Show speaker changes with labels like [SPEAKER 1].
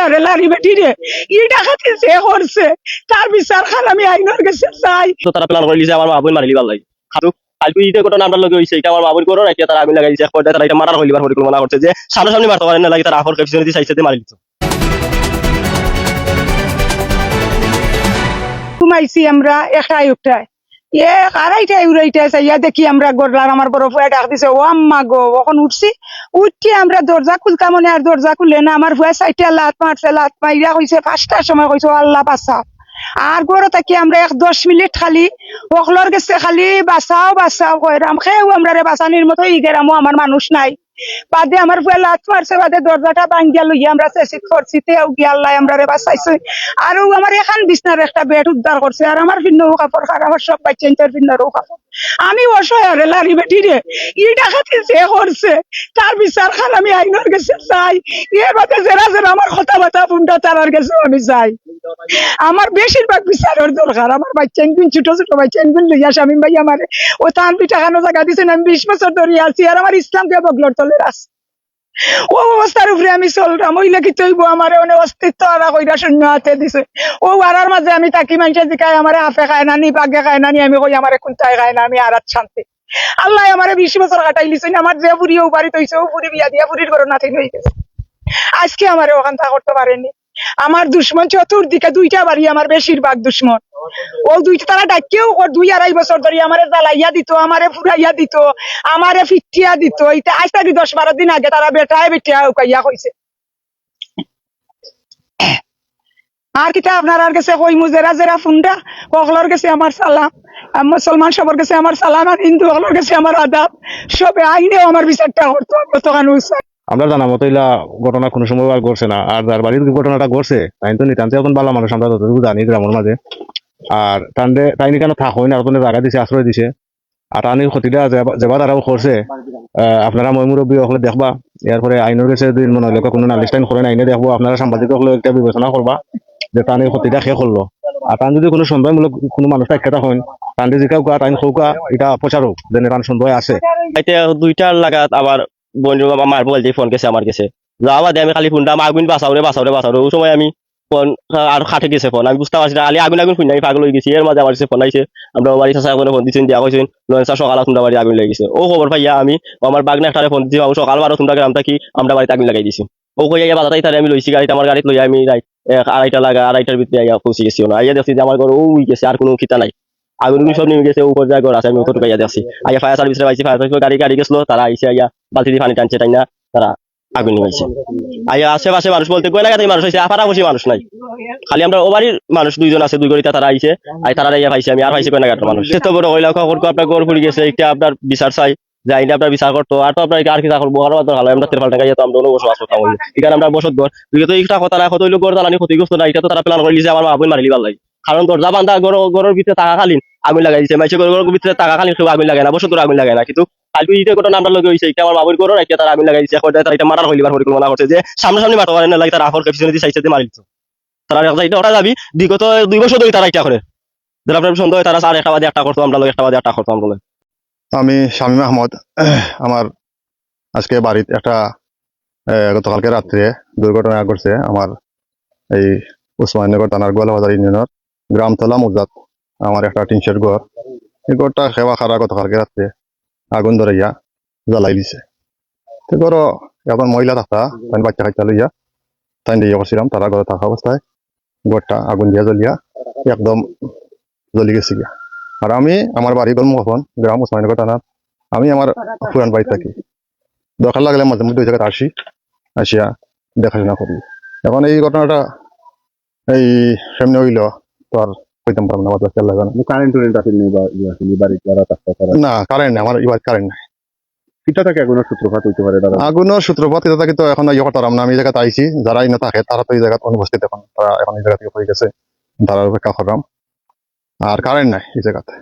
[SPEAKER 1] অসহায় রে লারি বেটি রে ই ডাকাতি যে করছে তার বিচার খান আমি আইনের কাছে চাই।
[SPEAKER 2] তো তারা প্ল্যান করে লিছে আমার বোন মারিলি ভালো লাগে খাতু কালকে ইতে ঘটনা আমরা লগে হইছে এটা আমার বোন করো রাখিয়া তারা আগুন এক পর্যায়ে তারা এটা মারার হইবার পরিকল্পনা করছে যে সামনে সামনে মারতে পারে না লাগে তারা আফর ক্যাপসিটি দিয়ে মারি
[SPEAKER 1] ঘুমাইছি আমরা একাই উঠাই। এ আড়াইটাই উড়াইটাই চাইয়া দেখি আমরা গড়লার আমার বড় ফুয়া ডাক দিছে, ও উঠছি? উঠছি আমরা দরজা খুলতাম মনে আর দরজা না, আমার ফুয়া সাইটে লাত মারছে লাত মাইরা কইছে, পাঁচটার সময় কইছে আল্লাহ বাঁচাও। আর গড় থাকি এক দশ মিনিট খালি ওখলর গেছে খালি, বাঁচাও বাঁচাও, কইরাম খেয়েও আমরা রে মতো ই গেরামও আমার মানুষ নাই। বাদে আমার ফুয়া লাত মারছে বাদে দরজাটা ভাঙ্গিয়া লইয়া আমরা চেষ্টিত করছি, তেও গিয়া আল্লাহ আমরা রে বাঁচাইছে। আরও আমার এখান বিছনার একটা বেড উদ্ধার করছে, আর আমার ভিন্ন কাপড় খারাপ আমার সব বাচ্চা ইন্টার ভিন্নরও কাপড়। আমি অসহায় লারি বেটি রে ই ডাকাতি যে করছে, তার বিচার খান আমি আইনের কাছে চাই এ বাদে জেরা জেরা আমার কথা বাতা ফুন্ডা তারার কাছে আমি চাই আমার বেশিরভাগ বিচারের দরকার। আমার বাচ্চা ইনগুন ছোট ছোট বাচ্চা ইনগুন লইয়া স্বামী ভাই আমার, ও তান পিঠাখানো জায়গা দিছেন আমি বিশ বছর ধরে আছি আর আমার ইসলামকে বগলর তলের আছে ও অবস্থার উপরে আমি চললাম ওই লাগি তৈব আমার অনেক অস্তিত্ব কইরা শূন্য হাতে দিছে। ও মাঝে আমি তাকি আমার হাফে খায় না, নি বাগে খায় না, নি আমি কই আমার কুন্তায় খায় না, আমি শান্তি। আল্লাহ আমার বিশ বছর কাটাই লিছেন আমার যে বুড়ি ও বাড়ি তৈছে ও বুড়ি বিয়া দিয়া বুড়ির ঘর নাথিন হয়ে গেছে। আজকে আমার ওখান তা করতে পারেনি আমার দুশ্মন চতুর্দিকে দুইটা বাড়ি, আমার বেশিরভাগ দুশ্মন। ও দুইটা তারা ডাকিয়েও ও দুই আড়াই বছর ধরে আমারে জ্বালাইয়া দিত, আমারে ফুরাইয়া দিত, আমারে ফিটিয়া দিত। এটা আজ থাকি দশ বারো দিন আগে তারা বেটায় বেটিয়া উকাইয়া কইছে আর কিতা আপনার আর কাছে কই মুজেরা জেরা ফুন্ডা কখলর কাছে আমার সালাম মুসলমান সবার কাছে আমার সালাম, আর হিন্দু সকলের কাছে আমার আদাব। সবে আইনেও আমার বিচারটা করতো গতকাল
[SPEAKER 3] আমরা জানা মতো ইলা ঘটনা কোনো সময় আর ঘটছে না। আর যার বাড়ির ঘটনাটা ঘটছে, তাই তো নিতান্তে এখন ভালো মানুষ, আমরা যতটুকু জানি গ্রামের মাঝে। আর তান্ডে তাই কেন থাক হয় না জায়গা দিছে, আশ্রয় দিছে। আর তানির ক্ষতিটা যেবা- তারাও করছে। আপনারা মই মুরব্বী হলে দেখবা। এরপরে আইনের কাছে যদি মনে হলে কোনো নালিশ টাইন করেন আইনে দেখব। আপনারা সাংবাদিক হলে একটা বিবেচনা করবা যে তানির ক্ষতিটা শেষ করল আর তান যদি কোনো সন্দেহমূলক কোনো মানুষ একটা হন তান্ডে জিকাও কা টাইম খৌকা এটা প্রচার হোক যে তান সন্দেহ আছে।
[SPEAKER 2] আইতে দুইটার লাগাত আমার বোন আমার মোবাইল দিয়ে ফোন গেছে আমার কাছে। যাওয়া বাদে আমি খালি ফোনটা আগুন বাঁচাও রে বাঁচাও রে বাঁচাও ওই সময় আমি ফোন আর খাটে গেছে ফোন আমি বুঝতে পারছি না আলি আগুন আগুন শুনে আমি পাগল হয়ে গেছি। এর মাঝে আমার ফোন আইছে আমরা বাড়ি চাষা করে ফোন দিচ্ছেন দিয়া কইছেন লোয়েন্সা সকাল তোমরা বাড়ি আগুন লেগে গেছে। ও খবর ভাইয়া আমি ও আমার বাগনে একটা ফোন দিছি, বাবু, সকাল বারো তোমরা গ্রাম থাকি আমরা বাড়িতে আগুন লাগাই দিছি। ও কইয়া বাজাতাই তারে আমি লইছি গাড়িটা আমার গাড়িতে লইয়া আমি রাইট আড়াইটা লাগা আড়াইটার ভিতরে আইয়া পৌঁছে গেছি। না আইয়া দেখছি যে আমার ঘর ও উই গেছে আর কোনো খিতা নাই। আগুন সব নেমে গেছে উপর যায় ঘর আছে, আমি ওতটুকু আইয়া দেখছি। আইয়া ফায়ার সার্ভিসে পাইছি ফায়ার সার্ভিস গাড়ি গাড়ি গেছিল তারা আইসে আইয়া বালতি দিয়ে পানি টানছে, তাই না? তারা আগুন নিয়েছে আইয়া আশেপাশে মানুষ বলতে কই না মানুষ হয়েছে আপারা বসে মানুষ নাই। খালি আমরা ও বাড়ির মানুষ দুইজন আছে, দুই গড়িতে তারা আইছে আই তারা আইয়া পাইছে, আমি আর পাইছি কই না মানুষ তো বড় হইলা খবর আপনার গড় ফুরি গেছে, একটা আপনার বিচার চাই, যাই না আপনার বিচার করতো, আর তো আপনার আর কি করব, আর তো ভালো, আমরা তেরফাল টাকা তো আমরা বসবাস করতাম এখানে আমরা বসত ঘর। তুই তো একটা কথা রাখো তৈল গড় জ্বালানি ক্ষতিগ্রস্ত না, এটা তো তারা প্ল্যান করে লিছে আমার আগুন মারিলি ভালো লাগে কারণ দরজা বান্ধা ঘর ঘরের ভিতরে টাকা খালিন আগুন লাগাই দিছে, মাইছে ঘরের ভিতরে টাকা খালিন কেউ আগুন লাগায় না, বসত আগুন লাগায় না, কিন্তু এটা যে যাবি বিগত দুই তারা যারা একটা একটা
[SPEAKER 4] আমি শামীম আহমদ আমার আজকে বাড়িতে একটা গতকালকে রাত্রে দুর্ঘটনা ঘটছে আমার এই উসমাননগর থানার গোয়ালবাজার ইউনিয়নের গ্রামতলা মুজাত আমার একটা টিনশের ঘর এই ঘরটা সেবা খারা গতকালকে রাত্রে আগুন ধরে ইয়া জ্বালাই দিছে। তো ঘর এখন মহিলা থাকা তাই বাচ্চা খাইতে লইয়া তাই দিয়ে করছিলাম তারা ঘরে থাকা অবস্থায় ঘরটা আগুন দিয়া জ্বলিয়া একদম জ্বলি গেছে গিয়া। আর আমি আমার বাড়ি গল মোহন গ্রাম উসমাননগর থানার আমি আমার পুরান বাড়ি থাকি। দরকার লাগলে মাঝে মধ্যে ওই জায়গায় আসি আসিয়া দেখাশোনা করি এখন এই ঘটনাটা এই সামনে হইল তো কইতাম পারব না
[SPEAKER 5] কারেন্ট টুরেন্ট আছে নি বা ইয়ে আছে নি যারা
[SPEAKER 4] কারেন্ট আমার এবার কারেন্ট নাই।
[SPEAKER 5] কিটা থেকে এগুলো সূত্রপাত হইতে পারে দাদা।
[SPEAKER 4] আগুনের সূত্রপাত এটা থাকি তো এখন ইয়ে না। আমি এই জায়গাতে আইছি যারা ইনো থাকে তারা তো এই জায়গাতে অনুপস্থিত এখন। তারা এখন এই জায়গা থেকে হয়ে গেছে তারা অপেক্ষা করলাম। আর কারেন্ট নাই এই জায়গাতে।